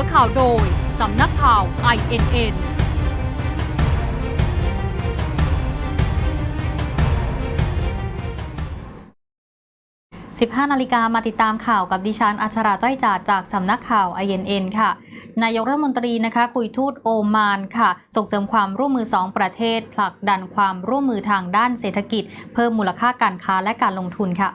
อข่าวโดย สำนักข่าว INN 15 นาฬิกามาติดตามข่าวกับดิฉันอัชราจ้อยจาดจากสำนักข่าว INN ค่ะ นายกรัฐมนตรีนะคะ คุยทูตโอมานค่ะ ส่งเสริมความร่วมมือ 2 ประเทศ ผลักดันความร่วมมือทางด้านเศรษฐกิจ เพิ่มมูลค่าการค้าและการลงทุนค่ะ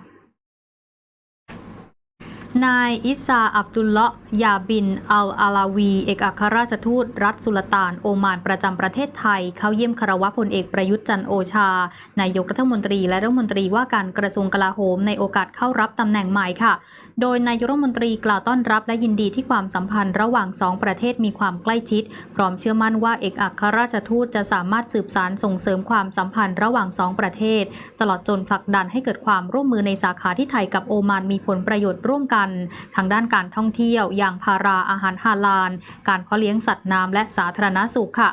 นายอิซาอับดุลเลาะห์ยาบิน อัลอาลาวี เอกอัครราชทูต รัฐสุลต่านโอมานประจำประเทศไทย เข้าเยี่ยมคารวะพลเอกประยุทธ์จันโอชา นายกรัฐมนตรีและรัฐมนตรีว่าการกระทรวงกลาโหมในโอกาสเข้ารับตำแหน่งใหม่ค่ะ โดยนายกรัฐมนตรีกล่าวต้อนรับและยินดีที่ความสัมพันธ์ระหว่างสองประเทศมีความใกล้ชิด พร้อมเชื่อมั่นว่าเอกอัครราชทูตจะสามารถสืบสารส่งเสริมความสัมพันธ์ระหว่างสองประเทศ ตลอดจนผลักดันให้เกิดความร่วมมือในสาขาที่ไทยกับโอมานมีผลประโยชน์ร่วมกันทางด้านการท่องเที่ยวอย่างพาราอาหารฮาลาล การเพาะเลี้ยงสัตว์น้ำและสาธารณสุขค่ะ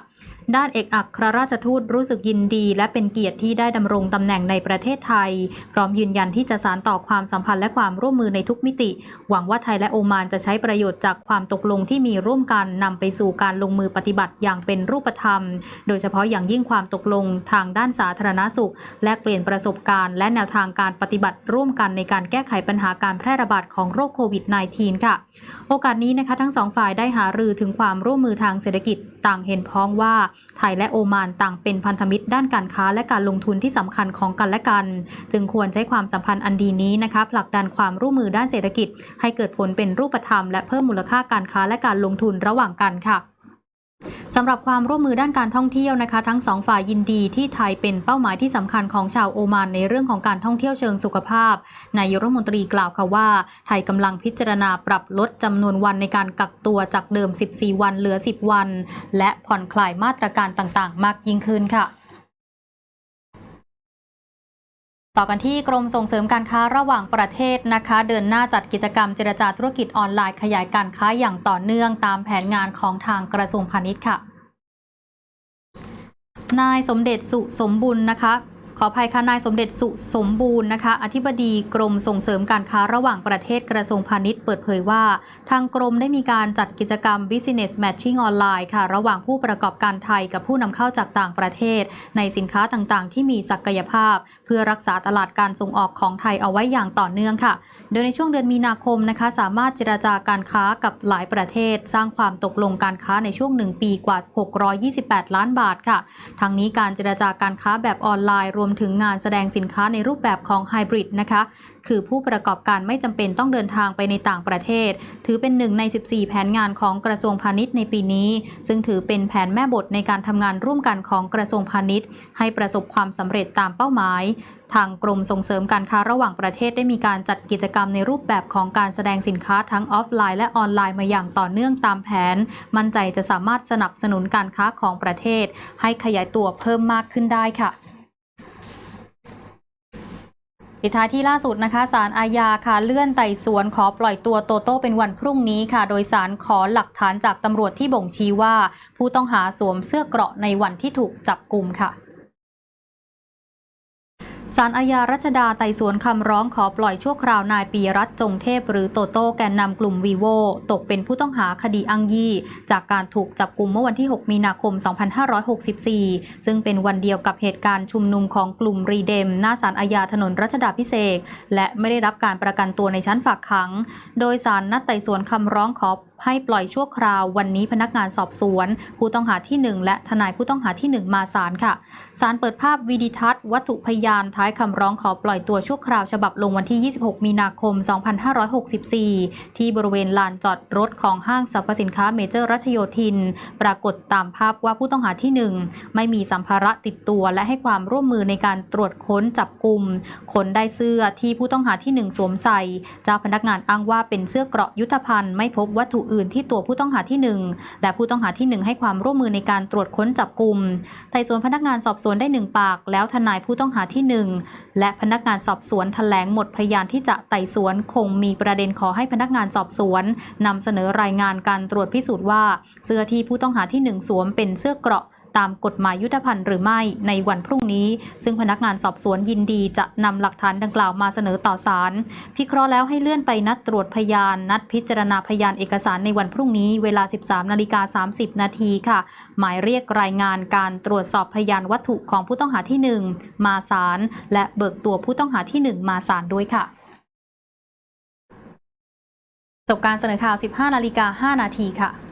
ด้านเอกอัครราชทูตรู้สึกยินดี และเป็นเกียรติที่ได้ดำรงตำแหน่งในประเทศไทย พร้อมยืนยันที่จะสานต่อความสัมพันธ์และความร่วมมือในทุกมิติ หวังว่าไทยและโอมานจะใช้ประโยชน์จากความตกลงที่มีร่วมกันนำไปสู่การลงมือปฏิบัติอย่างเป็นรูปธรรม โดยเฉพาะอย่างยิ่งความตกลงทางด้านสาธารณสุข แลกเปลี่ยนประสบการณ์ และแนวทางการปฏิบัติร่วมกันในการแก้ไขปัญหาการแพร่ระบาดของโรคโควิด -19 ค่ะ โอกาสนี้นะคะทั้งสองฝ่ายได้หารือถึงความร่วมมือทางเศรษฐกิจต่างเห็นพ้องว่าไทยและโอมานต่างเป็นพันธมิตรด้านการค้าและการลงทุนที่สำคัญของกันและกัน จึงควรใช้ความสัมพันธ์อันดีนี้นะคะผลักดันความร่วมมือด้านเศรษฐกิจ ให้เกิดผลเป็นรูปธรรมและเพิ่มมูลค่าการค้าและการลงทุนระหว่างกันค่ะ สำหรับความร่วมมือด้านการท่องเที่ยวนะคะ ทั้งสองฝ่ายยินดีที่ไทยเป็นเป้าหมายที่สำคัญของชาวโอมานในเรื่องของการท่องเที่ยวเชิงสุขภาพนายกรัฐมนตรีกล่าวค่ะว่า ไทยกำลังพิจารณาปรับลดจำนวนวันในการกักตัวจากเดิม 14 วันเหลือ 10 วัน และผ่อนคลายมาตรการต่างๆ มากยิ่งขึ้นค่ะ ต่อกันที่กรมส่งเสริมการค้าระหว่างประเทศนะคะ เดินหน้าจัดกิจกรรมเจรจาธุรกิจออนไลน์ขยายการค้าอย่างต่อเนื่องตามแผนงานของทางกระทรวงพาณิชย์ค่ะ นายสมเด็จสุสมบุญนะคะ ออภัยค่ะนายสมเด็จสุสมบูรณ์นะคะ อธิบดีกรมส่งเสริมการค้าระหว่างประเทศกระทรวงพาณิชย์เปิดเผยว่า ทางกรมได้มีการจัดกิจกรรม Business Matching ออนไลน์ค่ะ ระหว่างผู้ประกอบการไทยกับผู้นำเข้าจากต่างประเทศ ในสินค้าต่างๆ ที่มีศักยภาพ เพื่อรักษาตลาดการส่งออกของไทยเอาไว้อย่างต่อเนื่องค่ะ โดยในช่วงเดือนมีนาคมนะคะ สามารถเจราจาการค้ากับหลายประเทศ สร้างความตกลงการค้าในช่วง 1 ปีกว่า 628 ล้านบาทค่ะ ทั้งนี้การเจราจาการค้าแบบออนไลน์รวมถึงงานแสดงสินค้าในรูปแบบของไฮบริดนะคะ คือผู้ประกอบการไม่จำเป็นต้องเดินทางไปในต่างประเทศ ถือเป็นหนึ่งใน 14 แผนงานของกระทรวงพาณิชย์ในปีนี้ ซึ่งถือเป็นแผนแม่บทในการทำงานร่วมกันของกระทรวงพาณิชย์ ให้ประสบความสำเร็จตามเป้าหมายทางกรมส่งเสริมการค้าระหว่างประเทศได้มีการจัดกิจกรรมในรูปแบบของการแสดงสินค้าทั้งออฟไลน์และออนไลน์มาอย่างต่อเนื่องตามแผน มั่นใจจะสามารถสนับสนุนการค้าของประเทศ ให้ขยายตัวเพิ่มมากขึ้นได้ค่ะ ปิดท้ายที่ล่าสุดนะคะศาลอาญาค่ะเลื่อนไต่สวนขอปล่อยตัวโตโต้เป็นวันพรุ่งนี้ค่ะ โดยศาลขอหลักฐานจากตำรวจที่บ่งชี้ว่า ผู้ต้องหาสวมเสื้อเกราะในวันที่ถูกจับกลุ่มค่ะ ศาลอาญารัชดาไต่สวนคำร้องขอปล่อยชั่วคราวนายปีรัตจงเทพ หรือโตโต้แกนนำกลุ่มวีโวตกเป็นผู้ต้องหาคดีอ้างยี่ จากการถูกจับกลุ่มเมื่อวันที่ 6 มีนาคม 2564 ซึ่งเป็นวันเดียวกับเหตุการณ์ชุมนุมของกลุ่มรีเดม หน้าศาลอาญาถนนรัชดาพิเศษและไม่ได้รับการประกันตัวในชั้นฝากขัง โดยศาลนัดไต่สวนคำร้องขอ ให้ปล่อยชั่วคราววันนี้พนักงานสอบสวน ผู้ต้องหาที่ 1 และทนายผู้ต้องหาที่ 1 มาศาลค่ะศาลเปิดภาพวิดิทัศน์วัตถุพยานท้ายคำร้องขอปล่อยตัวชั่วคราวฉบับลงวันที่ 26 มีนาคม 2564 ที่บริเวณลานจอดรถของห้างสรรพสินค้าเมเจอร์รัชโยธิน ปรากฏตามภาพว่าผู้ต้องหาที่ 1 ไม่มีสัมภาระติดตัวและให้ความร่วมมือในการตรวจค้นจับกลุ่มคนได้เสื้อที่ผู้ต้องหาที่ 1 สวมใส่เจ้าพนักงานอ้างว่าเป็นเสื้อเกราะยุทธภัณฑ์ไม่พบวัตถุอื่นที่ตัวผู้ต้องหาที่ 1 และผู้ต้องหาที่ 1 ให้ความร่วมมือในการตรวจค้นจับกลุ่มไต่สวนพนักงานสอบสวนได้ 1 ปาก แล้วทนายผู้ต้องหาที่ 1 และพนักงานสอบสวนแถลงหมดพยานที่จะไต่สวนคงมีประเด็นขอให้พนักงานสอบสวนนำเสนอรายงานการตรวจพิสูจน์ว่า เสื้อที่ผู้ต้องหาที่ 1 สวมเป็นเสื้อเกราะ ตามกฎหมายยุทธภัณฑ์หรือไม่ในวันพรุ่งนี้ ซึ่งพนักงานสอบสวนยินดีจะนำหลักฐานดังกล่าวมาเสนอต่อศาลพิเคราะห์แล้วให้เลื่อนไปนัดตรวจพยาน นัดพิจารณาพยานเอกสารในวันพรุ่งนี้ เวลา 13นาฬิกา30 นาทีค่ะ หมายเรียกรายงานการตรวจสอบพยานวัตถุของผู้ต้องหาที่ 1 มาศาลและเบิกตัวผู้ต้องหาที่ 1 มาศาลด้วยค่ะจบการเสนอข่าว 15 นาฬิกา 5 นาทีค่ะ